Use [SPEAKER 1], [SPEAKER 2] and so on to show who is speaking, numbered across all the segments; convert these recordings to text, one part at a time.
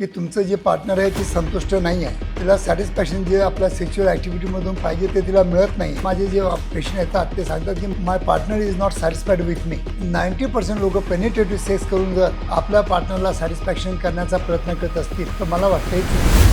[SPEAKER 1] की तुमचं जे पार्टनर आहे ती संतुष्ट नाही आहे. तिला सॅटिस्फॅक्शन जे आपल्या सेक्शुअल ॲक्टिव्हिटीमधून पाहिजे ते तिला मिळत नाही. माझे जे पेशंट येतात ते सांगतात की my partner is not satisfied with me ninety percent लोक पेनिटेटिव्ह सेक्स करून जर आपल्या पार्टनरला सॅटिस्फॅक्शन करण्याचा प्रयत्न करत असतील तर मला वाटतं आहे.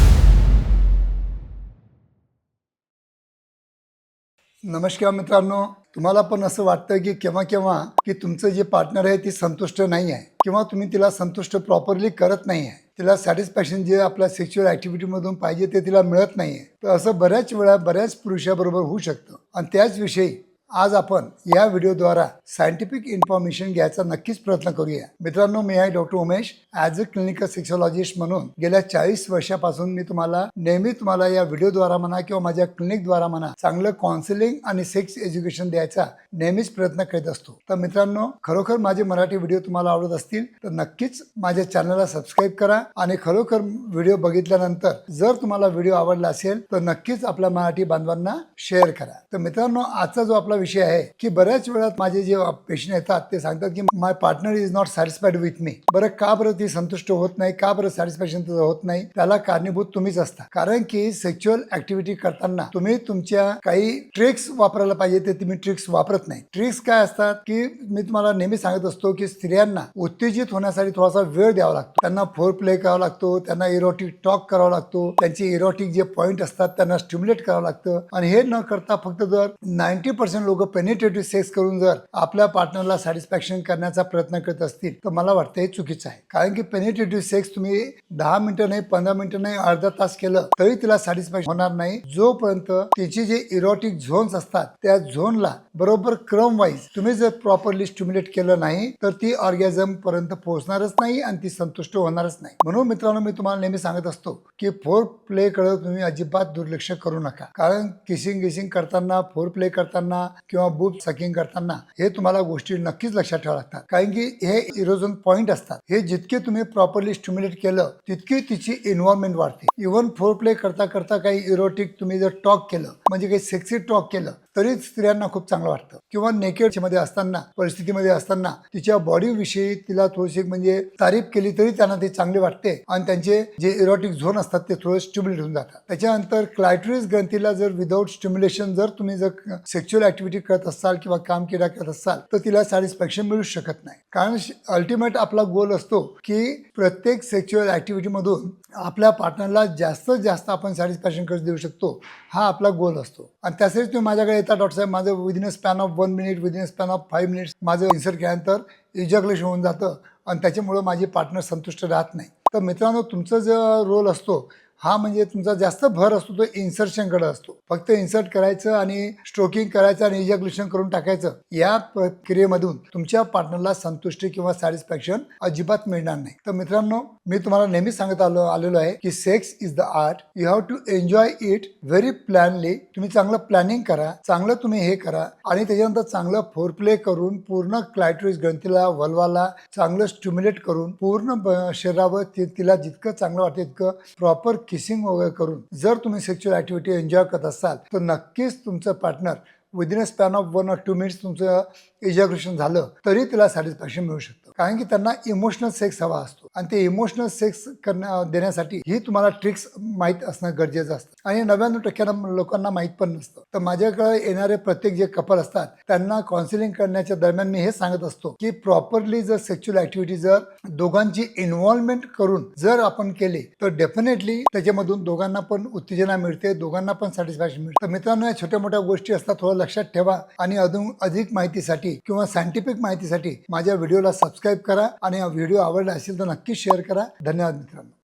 [SPEAKER 1] नमस्कार मित्रांनो. तुम्हाला पण असं वाटतं की केव्हा केव्हा की तुमचं जे पार्टनर आहे ती संतुष्ट नाही आहे. किंवा तुम्ही तिला संतुष्ट प्रॉपरली करत नाही आहे. तिला सॅटिस्फॅक्शन जे आपल्या सेक्शुअल ॲक्टिव्हिटीमधून पाहिजे ते तिला मिळत नाही आहे तर असं बऱ्याच वेळा बऱ्याच पुरुषाबरोबर होऊ शकतं. आणि त्याचविषयी आज आपण या व्हिडिओद्वारा सायंटिफिक इन्फॉर्मेशन घ्यायचा नक्कीच प्रयत्न करूया. मित्रांनो मी आहे doctor Umesh as a clinical sexologist म्हणून गेल्या चाळीस वर्षापासून मी तुम्हाला नेहमी तुम्हाला या व्हिडिओद्वारा म्हणा किंवा माझ्या क्लिनिकद्वारा म्हणा चांगलं काउन्सिलिंग आणि सेक्स एज्युकेशन द्यायचा नेहमीच प्रयत्न करीत असतो. तर मित्रांनो खरोखर माझे मराठी व्हिडिओ तुम्हाला आवडत असतील तर नक्कीच माझ्या चॅनलला सबस्क्राईब करा आणि खरोखर व्हिडिओ बघितल्यानंतर जर तुम्हाला व्हिडिओ आवडला असेल तर नक्कीच आपल्या मराठी बांधवांना शेअर करा. तर मित्रांनो आजचा जो आपला विषय आहे की बऱ्याच वेळात माझे जे पेशंट येतात ते सांगतात की my partner is not satisfied with me बरं का बरं ती संतुष्ट होत नाही? का बरं सॅटिस्फॅक्शन होत नाही? त्याला कारणीभूत तुम्हीच असता. कारण की सेक्च्युअल ऍक्टिव्हिटी करताना तुम्ही तुमच्या काही ट्रिक्स वापरायला पाहिजे ते तुम्ही ट्रिक्स वापरत नाही. ट्रिक्स काय असतात की मी तुम्हाला नेहमी सांगत असतो की स्त्रियांना उत्तेजित होण्यासाठी थोडासा वेळ द्यावा लागतो. त्यांना फोर प्ले करावा लागतो त्यांना इरोटिक टॉक करावा लागतो त्यांचे इरोटिक जे पॉईंट असतात त्यांना स्टिम्युलेट करावं लागतं. आणि हे न करता फक्त जर नाईन्टी पर्सेंट लोक पेनिटेटिव्ह सेक्स करून जर आपल्या पार्टनरला सॅटिस्फॅक्शन करण्याचा प्रयत्न करत असतील तर मला वाटतं हे चुकीचं आहे. कारण की पेनिटेटिव्ह सेक्स तुम्ही दहा मिनिटं नाही पंधरा मिनिटं नाही अर्धा तास केलं तरी तिला सॅटिस्फॅक्शन होणार नाही. जोपर्यंत तिची जे इरोटिक झोन्स असतात त्या झोनला बरोबर क्रम वाईज तुम्ही जर प्रॉपरली स्टिम्युलेट केलं नाही तर ती ऑर्गॅझम पर्यंत पोहोचणारच नाही आणि ती संतुष्ट होणारच नाही. म्हणून मित्रांनो मी तुम्हाला नेहमी सांगत असतो की फोर प्ले कडे तुम्ही अजिबात दुर्लक्ष करू नका. कारण किसिंग गिसिंग करताना फोर प्ले करताना किंवा बुब सकिंग करताना हे तुम्हाला गोष्टी नक्कीच लक्षात ठेवा लागतात. कारण की हे इरोजन पॉईंट असतात. हे जितके तुम्ही प्रॉपरली स्टिम्युलेट केलं तितकी तिची इन्व्हॉल्वमेंट वाढते. इव्हन फोर प्ले करता करता काही इरोटिक तुम्ही जर टॉक केलं म्हणजे काही सेक्सी टॉक केलं तरी स्त्रियांना खूप चांगलं वाटतं. किंवा नेकेडमध्ये असताना परिस्थितीमध्ये असताना तिच्या बॉडीविषयी तिला थोडीशी म्हणजे तारीफ केली तरी त्यांना ते चांगले वाटते. आणि त्यांचे जे इरोटिक झोन असतात ते थोडं स्टिम्युलेट होऊन जातात. त्याच्यानंतर क्लायट्रिस ग्रंथीला जर विदाऊट स्टिम्युलेशन जर तुम्ही जर सेक्च्युअल ऍक्टिव्हिटी करत असाल किंवा काम केला करत असाल तर तिला सॅटिस्फॅक्शन मिळू शकत नाही. कारण अल्टिमेट आपला गोल असतो की प्रत्येक सेक्च्युअल ऍक्टिव्हिटीमधून आपल्या पार्टनरला जास्तीत जास्त आपण सॅटिस्फॅक्शन करून देऊ शकतो. हा आपला गोल असतो. आणि त्यासाठी तुम्ही माझ्याकडे येता डॉक्टर साहेब माझं within a span of one minute within a span of five minutes माझं इन्सर्ट केल्यानंतर इजॅक्युलेशन होऊन जातं. आणि त्याच्यामुळं माझी पार्टनर संतुष्ट राहत नाही. तर मित्रांनो तुमचा जो रोल असतो हा म्हणजे तुमचा जास्त भर असतो तो इन्सर्शनकडे असतो. फक्त इन्सर्ट करायचं आणि स्ट्रोकिंग करायचं आणि इजॅक्युलेशन करून टाकायचं या प्रक्रियेमधून तुमच्या पार्टनरला संतुष्टी किंवा सॅटिस्फॅक्शन अजिबात मिळणार नाही. तर मित्रांनो मी तुम्हाला नेहमी सांगत आलो आलेलो आहे की sex is the art you have to enjoy it very plainly तुम्ही चांगलं प्लॅनिंग करा चांगलं तुम्ही हे करा आणि त्याच्यानंतर चांगलं फोर प्ले करून पूर्ण क्लायट्रिस ग्रंथीला वल्वाला चांगलं स्टिम्युलेट करून पूर्ण शरीरावर ति- तिला जितकं चांगलं वाटतं तितकं प्रॉपर किसिंग वगैरे करून जर तुम्ही सेक्च्युअल ॲक्टिव्हिटी एन्जॉय करत असाल तर नक्कीच तुमचं partner within a span of one or two minutes तुमचं इजॅग्रेशन झालं तरी तिला सॅटिस्फॅक्शन मिळू शकतं. कारण की त्यांना इमोशनल सेक्स हवा असतो. आणि ते इमोशनल सेक्स करण्या देण्यासाठी ही तुम्हाला ट्रिक्स माहीत असणं गरजेचं असतं. आणि नव्याण्णव टक्क्यांना लोकांना माहीत पण नसतं. तर माझ्याकडे येणारे प्रत्येक जे कपल असतात त्यांना काउन्सिलिंग करण्याच्या दरम्यान मी हे सांगत असतो की प्रॉपरली जर सेक्च्युअल ऍक्टिव्हिटी जर दोघांची इन्व्हॉल्वमेंट करून जर आपण केली तर डेफिनेटली त्याच्यामधून दोघांना पण उत्तेजना मिळते दोघांना पण सॅटिस्फॅक्शन मिळते. तर मित्रांनो या छोट्या मोठ्या गोष्टी असतात थोडं लक्षात ठेवा. आणि अजून अधिक माहितीसाठी किंवा सायंटिफिक माहितीसाठी माझ्या व्हिडिओला सबस्क्राईब करा आणि हा व्हिडिओ आवडला असेल तर नक्की शेअर करा. धन्यवाद मित्रांनो.